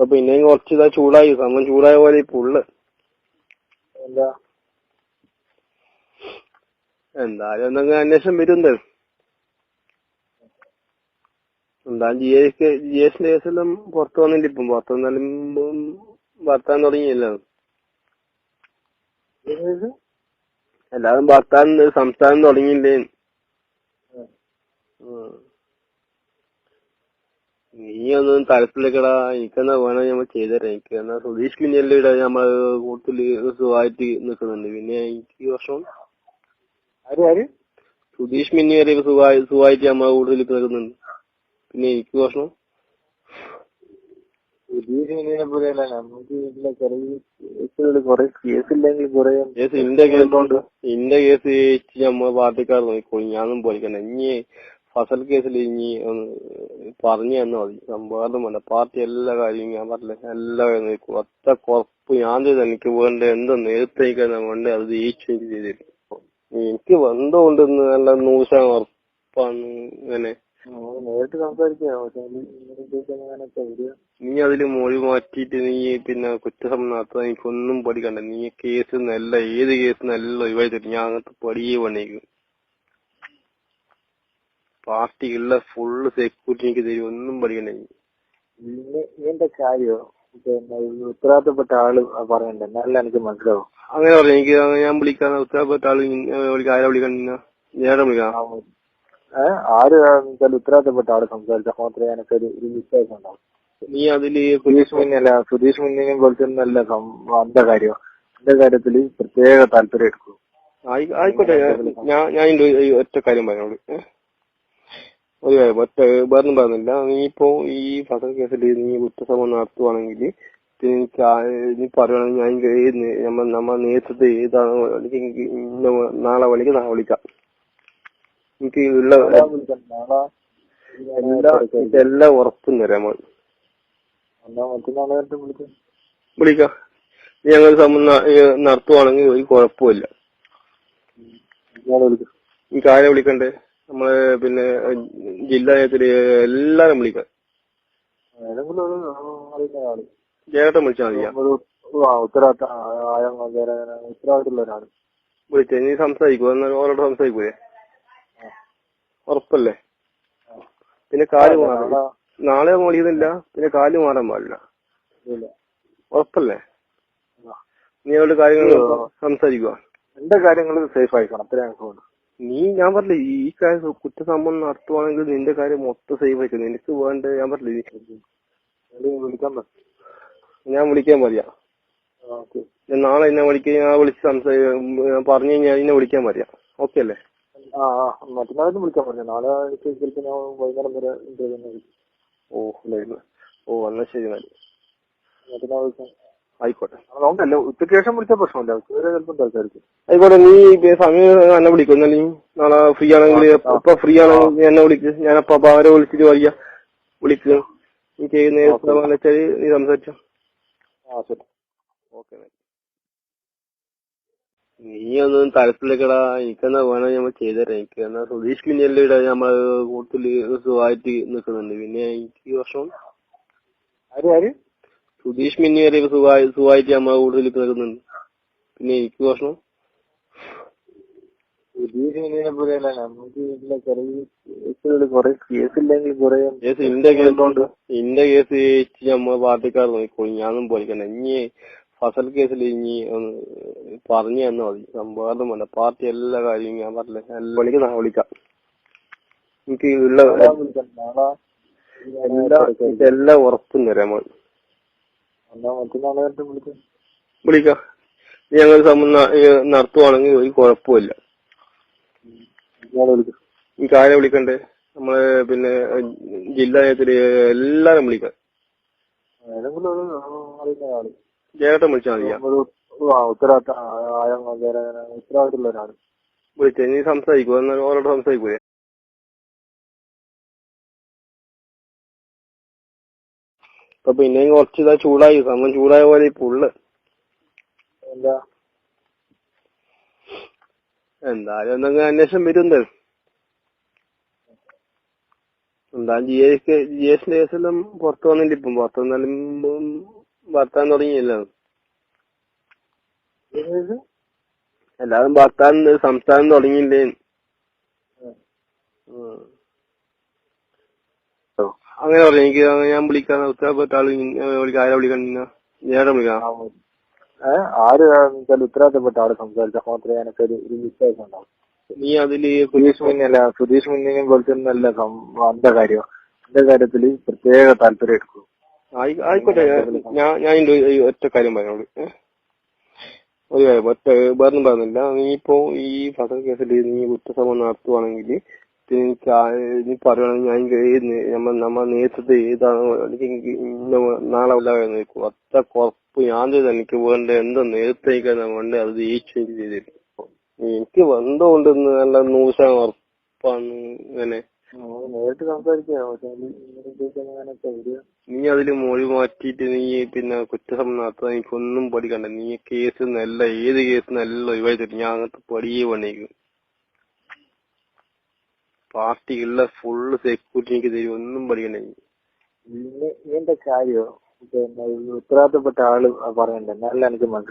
ഇപ്പൊ പിന്നെയും കുറച്ച് ഇതാ ചൂടായി. സമയം ചൂടായ പോലെ ഇപ്പൊ ഉള്ളു എന്താ? എന്തായാലും എന്തെങ്കിലും അന്വേഷണം വരുന്നത് എന്തായാലും ജി എസ് ജി എസ് കേസെല്ലാം പുറത്തു വന്നില്ല ഇപ്പം. പുറത്തു വന്നാലും വർത്താൻ തുടങ്ങിയല്ലോ? എല്ലാവരും വർത്താൻ സംസ്ഥാനം തുടങ്ങിയില്ലേ? ഉം. ഉം. നീ ഒന്നും തലത്തിലേക്കടാ. എനിക്കെന്നാ വേണം നമ്മൾ ചെയ്തരാം എനിക്ക് എന്നാ സുധീഷ് കുഞ്ഞല്ലേ ഇടാ. നമ്മൾ കൂടുതൽ സുഖമായിട്ട് നിൽക്കുന്നുണ്ട്. പിന്നെ എനിക്ക് ഈ വർഷം സുധീഷ് മിന്നി വരെ സുഖമായി സുഖമായിട്ട് നമ്മളെ കൂടുതൽ നിൽക്കുന്നുണ്ട്. പിന്നെ എനിക്ക് കേസില്ലെങ്കിൽ കുറെ കേസ് ഇന്റെ ഇന്റെ കേസ് നമ്മളെ പാർട്ടിക്കാർ നോക്കിക്കോളി. ഞാനും പോലിക്കണ്ട. ഇനി ഫസൽ കേസിൽ ഇനി പറഞ്ഞു തന്നാ മതി. സംവാദം വേണ്ട. പാർട്ടി എല്ലാ കാര്യവും ഞാൻ പറഞ്ഞില്ല? എല്ലാ നോക്കും ഒറ്റ കുറപ്പ് ഞാൻ ചെയ്ത എനിക്ക് വേണ്ട എന്തോ നേരത്തെ വേണ്ട അത് ജയിച്ചു എനിക്ക് ചെയ്തില്ല എനിക്ക് വന്നതുകൊണ്ട് നല്ല നൂറ് ശതമാനം ഉറപ്പാണ് ഇങ്ങനെ. നേരിട്ട് സംസാരിക്കാം. നീ അതിൽ മൊഴി മാറ്റിയിട്ട് നീ പിന്നെ കുറ്റസമ്മ നടത്താൻ എനിക്കൊന്നും പഠിക്കണ്ട നീ കേസ് നല്ല ഏത് കേസ് നല്ല ഒഴിവായി തരും ഞാൻ അങ്ങനത്തെ പടിയേ പണിക്കും പാർട്ടിക്കുള്ള ഫുള്ള് സെക്യൂരിറ്റി എനിക്ക് തരും ഒന്നും പഠിക്കണ്ട ഇതിന്റെ കാര്യോ? പിന്നെ ഉത്തരവാദിത്തപ്പെട്ട ആൾ പറയണ്ട? എന്നാലേ എനിക്ക് മനസ്സിലാവും. അങ്ങനെ പറഞ്ഞു എനിക്ക് ഞാൻ വിളിക്കാൻ ഉത്തരവാദിത്തപ്പെട്ട ആൾ വിളിക്കാൻ ആരാ വിളിക്കാൻ? നേരെ വിളിക്കാം. ആര് വെച്ചാൽ ഉത്തരവാദിത്തപ്പെട്ട ആൾ സംസാരിച്ചാൽ മാത്രമേ എനിക്ക് ഒരു വിശ്വാസം ഉണ്ടാവും. നീ അതിൽ സുധീഷ് മുന്നല്ല സുധീഷ് മുന്നിനെ നല്ല അന്റെ കാര്യം? എന്റെ കാര്യത്തിൽ പ്രത്യേക താല്പര്യം എടുക്കും. ആയി- ആയിക്കോട്ടെ ഞാൻ- ഞാൻ ഒറ്റ കാര്യം പറഞ്ഞോളൂ? ഒരു കാര്യം ഒറ്റ വേറൊന്നും പറയുന്നില്ല. നീ ഇപ്പോ ഈ ഫസൽ കേസിൽ നീ കുറ്റസമ്മതം നടത്തുവാണെങ്കിൽ എനിക്ക് നീ പറയുവാണെങ്കിൽ ഞാൻ ഏത് നമ്മൾ നമ്മ നമ്മ നേതൃത്വത്തെ ഏതാണ് അല്ലെങ്കിൽ എനിക്ക് ഇന്ന നാളെ വിളിക്കാം നാളെ വിളിക്കാം. എനിക്ക് ഉള്ള എല്ലാം ഉറപ്പും തരാം നമ്മൾ വിളിക്കാം. ഞങ്ങൾ നടത്തുവാണെങ്കിൽ ഒരു കുഴപ്പമില്ല ഈ കാര്യം വിളിക്കണ്ടേ? നമ്മളെ പിന്നെ ജില്ലാ നേതൃത്വത്തിൽ എല്ലാരും വിളിക്കാം. ജേട്ടൻ വിളിച്ചാൽ മതിയാ ഒരു ആ, ഉത്തരവാദിത്ത ആയ വേറെ ഉത്തരവാദിത്തമുള്ള ഒരാൾ. വിളിച്ചേ നീ സംസാരിക്കൂ. എന്നാൽ ഓരോട് സംസാരിക്കൂലേ? ഉറപ്പല്ലേ? പിന്നെ കാൽ മാറാൻ നാളെ വിളിക്കുന്നില്ല. പിന്നെ കാൽ മാറാൻ പാടില്ല. ഉറപ്പല്ലേ. നീ അവരുടെ കാര്യങ്ങൾ സംസാരിക്കുക എന്റെ കാര്യങ്ങൾ സേഫ് ആയിക്കണം അത്രയാണ് നീ ഞാൻ പറഞ്ഞില്ലേ ഈ കാര്യം കുറ്റസമ്മതം നടത്തുവാണെങ്കിൽ നിന്റെ കാര്യം മൊത്തം സേവ് ആയിരിക്കും. നിനക്ക് വേണ്ട ഞാൻ പറഞ്ഞില്ലേ വിളിക്കാൻ ഞാൻ വിളിക്കാൻ മതിയാ നാളെ എന്നെ വിളിക്ക ഞാൻ വിളിച്ച് സംസാരിക്കാം പറഞ്ഞു കഴിഞ്ഞാൽ എന്നെ വിളിക്കാൻ മതിയാ ഓക്കെ അല്ലേ? ആ മറ്റന്നാളും വിളിക്കാൻ പറഞ്ഞു നാളെ ചിലപ്പോൾ ഞാൻ വൈകുന്നേരം വരെ ഇന്റർവ്യൂ ഓ അല്ലേ ഓ എന്നാ ശരി എന്നാൽ മറ്റന്നാൾ വിളിക്കാം. ആയിക്കോട്ടെ. ഉച്ചയ്ക്ക് ശേഷം പ്രശ്നമില്ല. ഉച്ചവരെ ചിലപ്പോൾ സംസാരിക്കും. ആയിക്കോട്ടെ നീ സമയം എന്നെ വിളിക്കും എന്നാൽ നീ നാളെ ഫ്രീ ആണെങ്കിൽ ഇപ്പൊ ഫ്രീ ആണെങ്കിൽ നീ എന്നെ വിളിക്ക്. ഞാൻ അപ്പൊ അവരെ വിളിച്ചിട്ട് പറയാ വിളിക്കുക നീ ചെയ്യുന്ന വെച്ചാൽ നീ സംസാരിച്ചോ. ആ ശരി. ഓക്കെ നീ ഒന്നും തലത്തിലേക്കടാ എനിക്കെന്നാ വേണം നമ്മൾ ചെയ്തരാം. എനിക്ക് എന്നാ സുധീഷ് ഇടാ. നമ്മൾ കൂടുതൽ സുഖമായിട്ട് നിൽക്കുന്നുണ്ട് പിന്നെ എനിക്ക് വർഷം ആര് ആര്? സുധീഷ് മിന്നി വരെ സുഖമായി സുഖമായിട്ട് നമ്മളെ കൂടുതൽ നിൽക്കുന്നുണ്ട് പിന്നെ എനിക്ക് പ്രശ്നം? മിന്നിനെ പോലെയല്ല നമുക്ക് ഇതിലെ ചെറിയ കേസുകൾ കുറെ കേസില്ലെങ്കിൽ കുറെ കേസ് ഇന്റെ കേസ് ജയിച്ച് നമ്മളെ പാർട്ടിക്കാർ നോക്കിക്കോളി. ഞാനും പോലിക്കണ്ട ഇനി ഫസൽ കേസിൽ ഇനി പറഞ്ഞു തന്നാ മതി. സംഭവം വേണ്ട പാർട്ടി എല്ലാ കാര്യവും ഞാൻ പറഞ്ഞില്ല? എല്ലാ വിളിക്കാം നാളെ വിളിക്കാം. എനിക്ക് ഉള്ള എല്ലാ ഉറപ്പും തരാം. നമ്മൾ എന്നാ മറ്റന്നാളെ വിളിക്കും. ഞങ്ങൾ നടത്തുവാണെങ്കിൽ ഒരു കുഴപ്പമില്ല. ഈ കാര്യം വിളിക്കണ്ടേ? നമ്മളെ പിന്നെ ജില്ലാ നേതൃത്വത്തിൽ എല്ലാരും വിളിക്കാം. ജേട്ടൻ വിളിച്ചാൽ മതി ഉത്തരവാദിത്തമുള്ള ഒരാൾ. വിളിച്ചു നീ എന്നാൽ ഓരോട് സംസാരിക്കൂലേ? ഇപ്പൊ പിന്നെയും കുറച്ച് ഇതാ ചൂടായി. സമയം ചൂടായ പോലെ ഇപ്പൊ ഉള്ളു എന്താ? എന്തായാലും എന്തെങ്കിലും അന്വേഷണം വരുന്നത് എന്തായാലും. ജി എസ് ജി എസ് കേസെല്ലാം പുറത്തു വന്നില്ല ഇപ്പം. പുറത്തു വന്നാലും വർത്താൻ ഭർത്താൻ തുടങ്ങിയല്ലോ. എല്ലാവരും ഭർത്താൻ സംസ്ഥാനം തുടങ്ങിയില്ലേ. അങ്ങനെ പറഞ്ഞു എനിക്ക് ഞാൻ വിളിക്കാൻ ഉത്തരവാദിത്തപ്പെട്ട ആൾ വിളിക്കാൻ ആരെ വിളിക്കാൻ നേരെ വിളിക്കാം? ആര് വെച്ചാൽ ഉത്തരവാദിത്തപ്പെട്ട ആൾ സംസാരിച്ചാൽ മാത്രമേ എനിക്കൊരു ഒരു വിശ്വാസം ഉണ്ടാവും. നീ അതിൽ സുധീഷ് മുന്നല്ല സുധീഷ് മുന്നിനെ പോലത്തെ ഒന്നല്ല എന്താ കാര്യം എന്റെ കാര്യത്തിൽ പ്രത്യേക താല്പര്യം എടുക്കും. ആയിക്കോട്ടെ ഞാൻ- ഞാൻ ഒറ്റ കാര്യം പറഞ്ഞോളൂ. ഒരു കാര്യം ഒറ്റ വേറൊന്നും പറഞ്ഞില്ല. നീ ഇപ്പോ ഈ ഫസൽ കേസിൽ നീ കുറ്റസമ്മതം നടത്തുവാണെങ്കിൽ എനിക്ക് നീ പറയുകയാണെങ്കിൽ ഞാൻ നമ്മ നമ്മ നേരത്തെ ഏതാണ് എനിക്ക് നാളെ ഉണ്ടാകാൻ നിൽക്കും അത്ര കുറപ്പ് ഞാൻ എനിക്ക് വേണ്ട എന്താ നേരത്തേക്കാണ് വേണ്ട അത് ജയിച്ചു ചെയ്തിരുന്നു എനിക്ക് ബന്ധമുണ്ടെന്ന് നല്ല നൂറ് ശതമാനം ഉറപ്പാണ് ഇങ്ങനെ? നേരിട്ട് സംസാരിക്കാം. നീ അതിൽ മൊഴി മാറ്റിയിട്ട് നീ പിന്നെ കുറ്റസമ്മതം നടത്താൻ എനിക്കൊന്നും പഠിക്കണ്ട നീ കേസ് നല്ല ഏത് കേസ് നല്ല ഒഴിവായി തരും ഞാൻ അങ്ങനത്തെ പടിയേ പണിക്കും പാർട്ടിക്കുള്ള ഫുള്ള് സെക്യൂരിറ്റി എനിക്ക് തരും ഒന്നും പഠിക്കണ്ട. ഇതിന്റെ കാര്യം? ഉത്തരവാദിത്തപ്പെട്ട ആൾ പറയണ്ടേ എന്നാലല്ലേ എനിക്ക് മനസ്സിലാവും